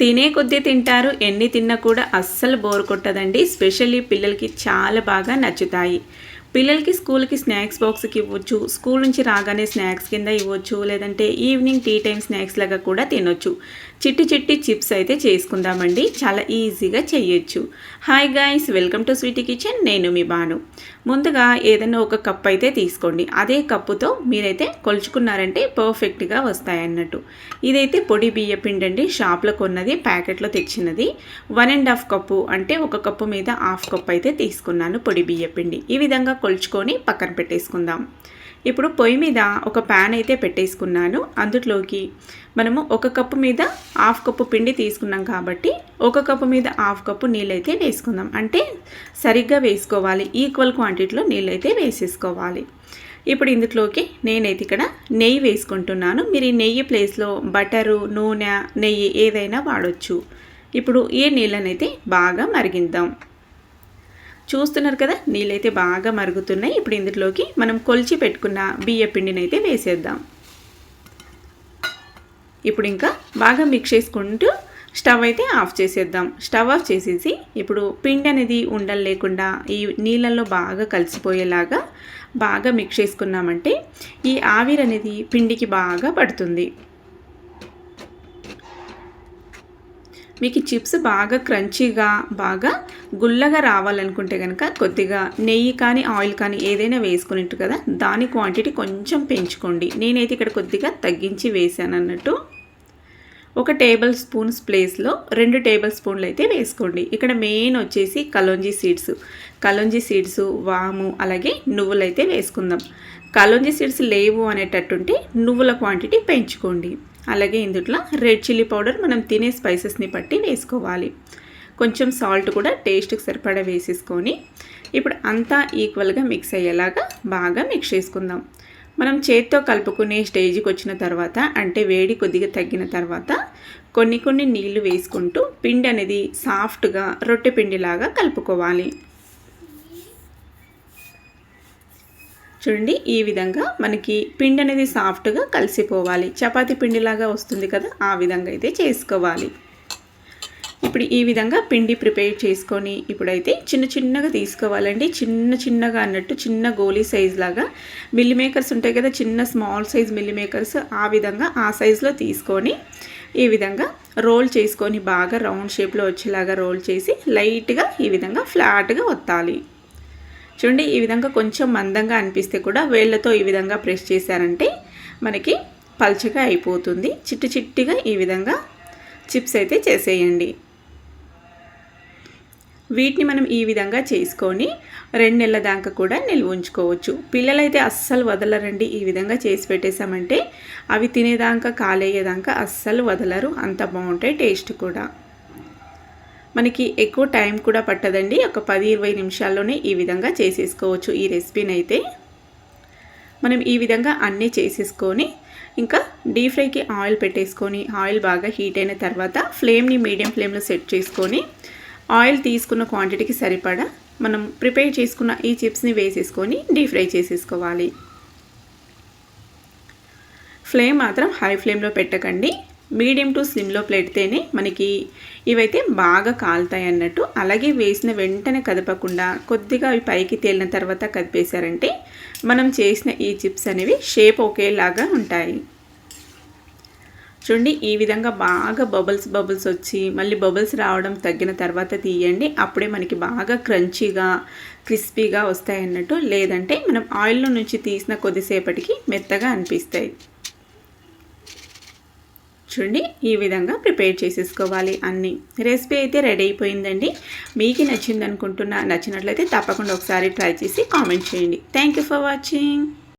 తినే కొద్దీ తింటారు ఎన్ని తిన్నా కూడా అస్సలు బోర్ కొట్టదండి. స్పెషల్లీ పిల్లలకి చాలా బాగా నచ్చుతాయి. పిల్లలకి స్కూల్కి స్నాక్స్ బాక్స్కి ఇవ్వచ్చు స్కూల్ నుంచి రాగానే స్నాక్స్ కింద ఇవ్వచ్చు లేదంటే ఈవినింగ్ టీ టైం స్నాక్స్ లాగా కూడా తినొచ్చు. చిట్టి చిట్టి చిప్స్ అయితే చేసుకుందామండి. చాలా ఈజీగా చేయొచ్చు. Hi guys welcome to sweety kitchen నేను మీ బాను. ముందుగా ఏదైనా ఒక కప్ అయితే తీసుకోండి. అదే కప్పుతో మీరైతే కొలుచుకున్నారంటే పర్ఫెక్ట్గా వస్తాయన్నట్టు. ఇదైతే పొడి బియ్య పిండి అండి షాప్లో కొన్నది ప్యాకెట్లో తెచ్చినది. వన్ అండ్ హాఫ్ కప్పు అంటే ఒక కప్పు మీద హాఫ్ కప్ అయితే తీసుకున్నాను పొడి బియ్య పిండి. ఈ విధంగా కొలుచుకొని పక్కన పెట్టేసుకుందాం. ఇప్పుడు పొయ్యి మీద ఒక ప్యాన్ అయితే పెట్టేసుకున్నాను. అందులోకి మనము ఒక కప్పు మీద హాఫ్ కప్పు పిండి తీసుకున్నాం కాబట్టి ఒక కప్పు మీద హాఫ్ కప్పు నీళ్ళైతే వేసుకుందాం. అంటే సరిగ్గా వేసుకోవాలి. ఈక్వల్ క్వాంటిటీలో నీళ్ళైతే వేసేసుకోవాలి. ఇప్పుడు ఇందులోకి నేనైతే ఇక్కడ నెయ్యి వేసుకుంటున్నాను. మీరు ఈ నెయ్యి ప్లేస్లో బటరు నూనె నెయ్యి ఏదైనా వాడచ్చు. ఇప్పుడు ఈ నీళ్ళనైతే బాగా మరిగిద్దాం చూస్తున్నారు కదా నీళ్ళైతే బాగా మరుగుతున్నాయి. ఇప్పుడు ఇందులోకి మనం కొలిచి పెట్టుకున్న బియ్య పిండిని అయితే వేసేద్దాం. ఇప్పుడు ఇంకా బాగా మిక్స్ చేసుకుంటూ స్టవ్ అయితే ఆఫ్ చేసేద్దాం. స్టవ్ ఆఫ్ చేసేసి ఇప్పుడు పిండి అనేది ఉండలు లేకుండా ఈ నీళ్ళల్లో బాగా కలిసిపోయేలాగా బాగా మిక్స్ చేసుకున్నామంటే ఈ ఆవిరి అనేది పిండికి బాగా పడుతుంది. మీకు చిప్స్ బాగా క్రంచీగా బాగా గుల్లగా రావాలనుకుంటే కనుక కొద్దిగా నెయ్యి కానీ ఆయిల్ కానీ ఏదైనా వేసుకునేట్టు కదా దాని క్వాంటిటీ కొంచెం పెంచుకోండి. నేనైతే ఇక్కడ కొద్దిగా తగ్గించి వేసాను అన్నట్టు. ఒక టేబుల్ స్పూన్స్ ప్లేస్లో రెండు టేబుల్ స్పూన్లు అయితే వేసుకోండి. ఇక్కడ మెయిన్ వచ్చేసి కలోంజీ సీడ్స్. కలోంజీ సీడ్స్ వాము అలాగే నువ్వులు అయితే వేసుకుందాం. కలోంజీ సీడ్స్ లేవు అనేటట్టుంటే నువ్వుల క్వాంటిటీ పెంచుకోండి. అలాగే ఇందుట్లో రెడ్ చిల్లీ పౌడర్ మనం తినే స్పైసెస్ని బట్టి వేసుకోవాలి. కొంచెం సాల్ట్ కూడా టేస్ట్కి సరిపడా వేసేసుకొని ఇప్పుడు అంతా ఈక్వల్గా మిక్స్ అయ్యేలాగా బాగా మిక్స్ చేసుకుందాం. మనం చేత్తో కలుపుకునే స్టేజ్కి వచ్చిన తర్వాత అంటే వేడి కొద్దిగా తగ్గిన తర్వాత కొన్ని కొన్ని నీళ్ళు వేసుకుంటూ పిండి అనేది సాఫ్ట్గా రొట్టె పిండిలాగా కలుపుకోవాలి. చూడండి ఈ విధంగా మనకి పిండి అనేది సాఫ్ట్గా కలిసిపోవాలి. చపాతీ పిండిలాగా వస్తుంది కదా ఆ విధంగా అయితే చేసుకోవాలి. ఇప్పుడు ఈ విధంగా పిండి ప్రిపేర్ చేసుకొని ఇప్పుడైతే చిన్న చిన్నగా తీసుకోవాలండి. చిన్న చిన్నగా అన్నట్టు చిన్న గోలీ సైజ్ లాగా. మిల్లి మేకర్స్ ఉంటాయి కదా చిన్న స్మాల్ సైజ్ మిల్లి మేకర్స్ ఆ విధంగా ఆ సైజులో తీసుకొని ఈ విధంగా రోల్ చేసుకొని బాగా రౌండ్ షేప్లో వచ్చేలాగా రోల్ చేసి లైట్గా ఈ విధంగా ఫ్లాట్గా ఒత్తాలి. చూడండి ఈ విధంగా కొంచెం మందంగా అనిపిస్తే కూడా వేళ్ళతో ఈ విధంగా ప్రెస్ చేశారంటే మనకి పల్చగా అయిపోతుంది. చిట్టు చిట్టిగా ఈ విధంగా చిప్స్ అయితే చేసేయండి. వీటిని మనం ఈ విధంగా చేసుకొని రెండు నెలల దాకా కూడా నిల్వ ఉంచుకోవచ్చు. పిల్లలైతే అస్సలు వదలరండి ఈ విధంగా చేసి పెట్టేశామంటే. అవి తినేదాకా కాలేయేదాకా అస్సలు వదలరు. అంత బాగుంటాయి టేస్ట్ కూడా. మనకి ఎక్కువ టైం కూడా పట్టదండి. ఒక పది ఇరవై నిమిషాల్లోనే ఈ విధంగా చేసేసుకోవచ్చు ఈ రెసిపీని అయితే మనం ఈ విధంగా అన్నీ చేసేసుకొని ఇంకా డీప్ ఫ్రైకి ఆయిల్ పెట్టేసుకొని ఆయిల్ బాగా హీట్ అయిన తర్వాత ఫ్లేమ్ని మీడియం ఫ్లేమ్లో సెట్ చేసుకొని ఆయిల్ తీసుకున్న క్వాంటిటీకి సరిపడా మనం ప్రిపేర్ చేసుకున్న ఈ చిప్స్ని వేసేసుకొని డీప్ ఫ్రై చేసేసుకోవాలి. ఫ్లేమ్ మాత్రం హై ఫ్లేమ్లో పెట్టకండి. మీడియం టు స్లిమ్లో పెడితేనే మనకి ఇవైతే బాగా కాలుతాయి అన్నట్టు. అలాగే వేసిన వెంటనే కదపకుండా కొద్దిగా అవి పైకి తేలిన తర్వాత కదిపేశారంటే మనం చేసిన ఈ చిప్స్ అనేవి షేప్ ఒకేలాగా ఉంటాయి. చూడండి ఈ విధంగా బాగా బబుల్స్ బబుల్స్ వచ్చి మళ్ళీ బబుల్స్ రావడం తగ్గిన తర్వాత తీయండి. అప్పుడే మనకి బాగా క్రంచీగా క్రిస్పీగా వస్తాయి అన్నట్టు. లేదంటే మనం ఆయిల్లో నుంచి తీసిన కొద్దిసేపటికి మెత్తగా అనిపిస్తాయి. చూడండి ఈ విధంగా ప్రిపేర్ చేసేసుకోవాలి అన్నీ. రెసిపీ అయితే రెడీ అయిపోయిందండి. మీకు నచ్చింది అనుకుంటున్నా నచ్చినట్లయితే తప్పకుండా ఒకసారి ట్రై చేసి కామెంట్ చేయండి. Thank you for watching